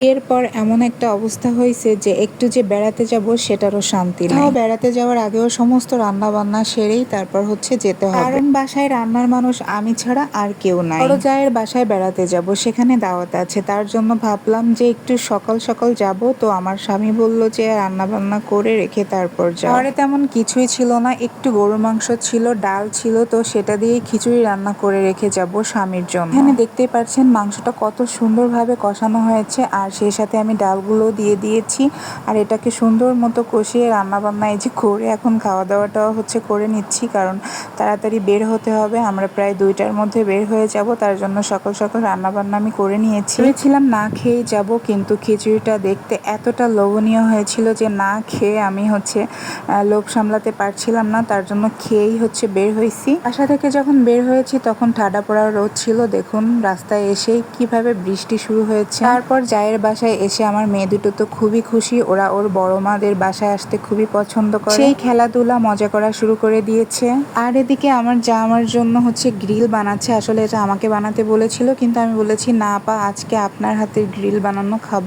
এরপর এমন একটা অবস্থা হয়েছে যে একটু যে বেড়াতে যাব সেটারও শান্তি নেই। তাও বেড়াতে যাওয়ার আগেও সমস্ত রান্না বান্না সেরেই তারপর হচ্ছে যেতে হবে। কারণ বাসায় রান্নার মানুষ আমি ছাড়া আর কেউ নাই। বড় জায়ের বাসায় বেড়াতে যাব সেখানে দাওয়াত আছে। তার জন্য ভাবলাম যে একটু সকাল সকাল যাব তো আমার স্বামী বলল যে রান্না বান্না করে রেখে তারপর যাও। ঘরে তেমন কিছুই ছিল না একটু গরু মাংস ছিল ডাল ছিল তো সেটা দিয়ে খিচুড়ি রান্না করে রেখে যাব স্বামীর জন্য। এখানে দেখতেই পাচ্ছেন মাংসটা কত সুন্দরভাবে কষানো হয়েছে আর সেই সাথে আমি ডালগুলো দিয়ে দিয়েছি। আর এটাকে সুন্দর মতো কষিয়ে রান্না বান্না এই যে করে এখন খাওয়া দাওয়াটাও হচ্ছে করে নিচ্ছি, কারণ তাড়াতাড়ি বের হতে হবে। আমরা প্রায় দুইটার মধ্যে বের হয়ে যাব, তার জন্য সকাল সকাল রান্না বান্না আমি করে নিয়েছি। ভেবেছিলাম না খেয়েই যাব, কিন্তু খিচুড়িটা দেখতে এতটা লোভনীয় হয়েছিল যে না খেয়ে আমি হচ্ছে লোভ সামলাতে পারছিলাম না, তার জন্য খেয়েই হচ্ছে বের হয়েছি। বাসা থেকে যখন বের হয়েছি, তখন ঠাডা পড়া রোদ ছিল। দেখুন, রাস্তায় এসেই কীভাবে বৃষ্টি শুরু হয়েছে। তারপর জায়ের বাসায় এসে আমার মেয়ে দুটো তো খুবই খুশি। ওরা ওর বড় মাদের বাসায় আসতে খুবই পছন্দ করে। সেই খেলাধুলা মজা করা শুরু করে দিয়েছে। আর এদিকে আমার যা আমার জন্য হচ্ছে গ্রিল বানাচ্ছে আসলে এটা আমাকে বানাতে বলেছিল কিন্তু আমি বলেছি না পা আজকে আপনার হাতের গ্রিল বানানো খাব।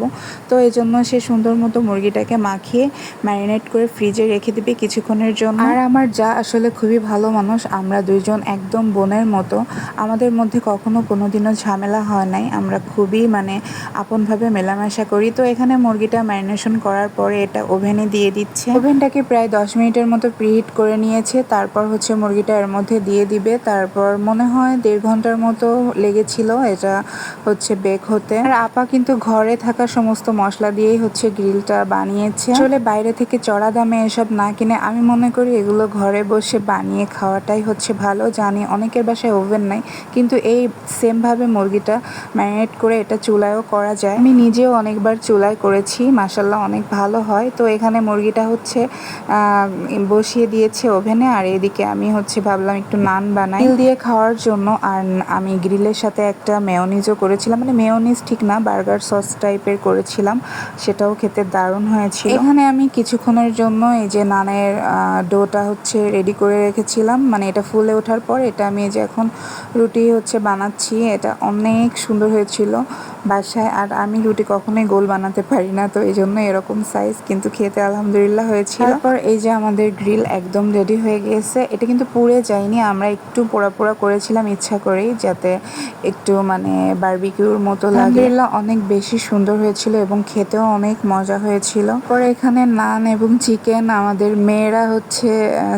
তো এই জন্য সে সুন্দর মতো মুরগিটাকে মাখিয়ে ম্যারিনেট করে ফ্রিজে রেখে দিবে কিছুক্ষণের জন্য। আর আমার যা আসলে খুবই ভালো মানুষ আমরা দুইজন একদম বোনের মতো। আমাদের মধ্যে কখনো কোনোদিনও ঝামেলা হয় নাই। আমরা খুবই মানে আপনভাবে মেলামেশা করি। তো এখানে মুরগিটা ম্যারিনেশন করার পরে এটা ওভেনে দিয়ে দিচ্ছে। ওভেনটাকে প্রায় দশ মিনিটের মতো প্রিহিট করে নিয়েছে। তারপর হচ্ছে মুরগিটা এর মধ্যে দিয়ে দিবে। তারপর মনে হয় দেড় ঘণ্টার মতো লেগেছিল এটা হচ্ছে বেক হতে। আর আপা কিন্তু ঘরে থাকা সমস্ত মশলা দিয়েই হচ্ছে গ্রিলটা বানিয়েছে। আসলে বাইরে থেকে চড়া দামে এসব না কিনে আমি মনে করি এগুলো ঘরে বসে বানিয়ে খাওয়াটাই হচ্ছে ভালো। জানি অনেকের বাসায় ওভেন নাই। কিন্তু এই সেমভাবে মুরগিটা ম্যারিনেট করে এটা চুলায়ও করা যায়। আমি নিজেও অনেকবার চুলায় করেছি মাসাল্লাহ অনেক ভালো হয়। তো এখানে মুরগিটা হচ্ছে বসিয়ে দিয়েছে ওভেনে আর এদিকে আমি হচ্ছে ভাবলাম একটু নান বানাই। গ্রিল দিয়ে খাওয়ার জন্য আর আমি গ্রিলের সাথে একটা মেয়নিজও করেছিলাম। মানে মেয়নিজ ঠিক না, বার্গার সস টাইপের করেছিলাম, সেটাও খেতে দারুণ হয়েছিল। এখানে আমি কিছুক্ষণের জন্য এই যে নানের ডোটা হচ্ছে রেডি করে রেখেছিলাম। মানে এটা ফুলে ওঠার পর এটা আমি যে এখন রুটি হচ্ছে বানাচ্ছি। এটা অনেক সুন্দর হয়েছিল বাসায়। আর আমি রুটি কখনোই গোল বানাতে পারি না তো এই জন্য এরকম সাইজ কিন্তু খেতে আলহামদুলিল্লাহ হয়েছিল। তারপর এই যে আমাদের গ্রিল একদম রেডি হয়ে গিয়েছে এটা কিন্তু পুড়ে যায়নি আমরা একটু পোড়া পোড়া করেছিলাম ইচ্ছা করেই যাতে একটু মানে বারবিকিউর মতো লাগে। অনেক বেশি সুন্দর হয়েছিল এবং খেতেও অনেক মজা হয়েছিল। পরে এখানে নান এবং চিকেন আমাদের মেয়েরা হচ্ছে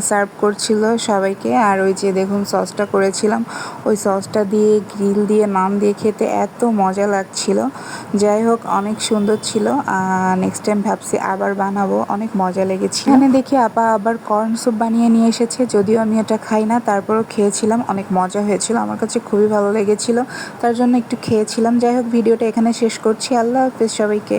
সার্ভ করছিল সবাইকে আর ওই যে দেখুন সসটা করেছিলাম ওই সসটা দিয়ে গ্রিল দিয়ে নান দিয়ে খেতে এত মজা লাগছিল। যাই হোক অনেক সুন্দর ছিল। নেক্সট টাইম ভাবছি আবার বানাবো। অনেক মজা লেগেছে এখানে দেখি আপা আবার কর্ন স্যুপ বানিয়ে নিয়ে এসেছে। যদিও আমি এটা খাই না, তারপরও খেয়েছিলাম। অনেক মজা হয়েছিল। আমার কাছে খুবই ভালো লেগেছিল। তার জন্য একটু খেয়েছিলাম। যাই হোক ভিডিওটা এখানে শেষ করছি। আল্লাহ হাফেজ সবাইকে।